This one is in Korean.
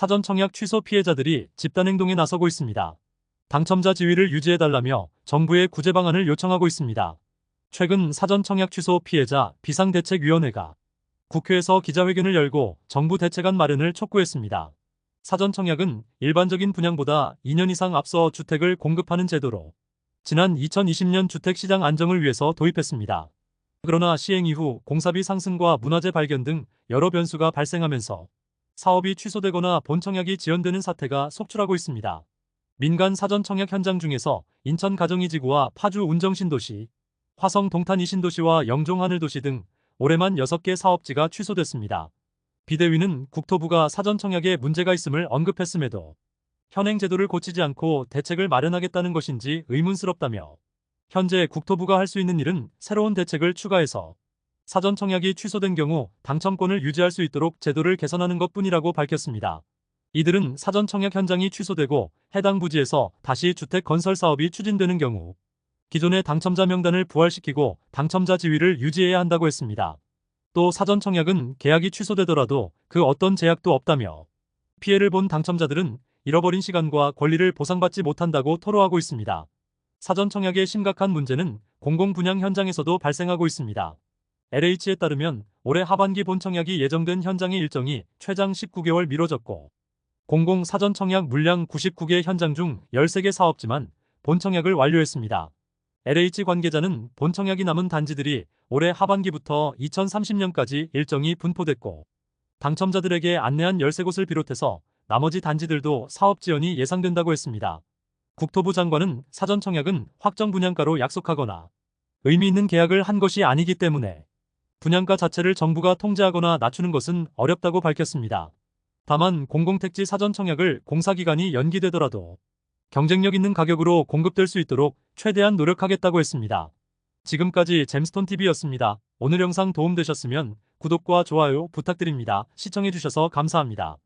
사전 청약 취소 피해자들이 집단 행동에 나서고 있습니다. 당첨자 지위를 유지해달라며 정부에 구제 방안을 요청하고 있습니다. 최근 사전 청약 취소 피해자 비상대책위원회가 국회에서 기자회견을 열고 정부 대책안 마련을 촉구했습니다. 사전 청약은 일반적인 분양보다 2년 이상 앞서 주택을 공급하는 제도로 지난 2020년 주택시장 안정을 위해서 도입했습니다. 그러나 시행 이후 공사비 상승과 문화재 발견 등 여러 변수가 발생하면서 사업이 취소되거나 본청약이 지연되는 사태가 속출하고 있습니다. 민간 사전 청약 현장 중에서 인천 가정이지구와 파주 운정신도시, 화성 동탄 이신도시와 영종 하늘도시 등 올해만 6개 사업지가 취소됐습니다. 비대위는 국토부가 사전 청약에 문제가 있음을 언급했음에도 현행 제도를 고치지 않고 대책을 마련하겠다는 것인지 의문스럽다며 현재 국토부가 할 수 있는 일은 새로운 대책을 추가해서 사전 청약이 취소된 경우 당첨권을 유지할 수 있도록 제도를 개선하는 것 뿐이라고 밝혔습니다. 이들은 사전 청약 현장이 취소되고 해당 부지에서 다시 주택 건설 사업이 추진되는 경우 기존의 당첨자 명단을 부활시키고 당첨자 지위를 유지해야 한다고 했습니다. 또 사전 청약은 계약이 취소되더라도 그 어떤 제약도 없다며 피해를 본 당첨자들은 잃어버린 시간과 권리를 보상받지 못한다고 토로하고 있습니다. 사전 청약의 심각한 문제는 공공분양 현장에서도 발생하고 있습니다. LH에 따르면 올해 하반기 본 청약이 예정된 현장의 일정이 최장 19개월 미뤄졌고 공공 사전 청약 물량 99개 현장 중 13개 사업지만 본 청약을 완료했습니다. LH 관계자는 본 청약이 남은 단지들이 올해 하반기부터 2030년까지 일정이 분포됐고 당첨자들에게 안내한 13곳을 비롯해서 나머지 단지들도 사업 지연이 예상된다고 했습니다. 국토부 장관은 사전 청약은 확정 분양가로 약속하거나 의미 있는 계약을 한 것이 아니기 때문에 분양가 자체를 정부가 통제하거나 낮추는 것은 어렵다고 밝혔습니다. 다만 공공택지 사전 청약을 공사기간이 연기되더라도 경쟁력 있는 가격으로 공급될 수 있도록 최대한 노력하겠다고 했습니다. 지금까지 잼스톤TV였습니다. 오늘 영상 도움되셨으면 구독과 좋아요 부탁드립니다. 시청해주셔서 감사합니다.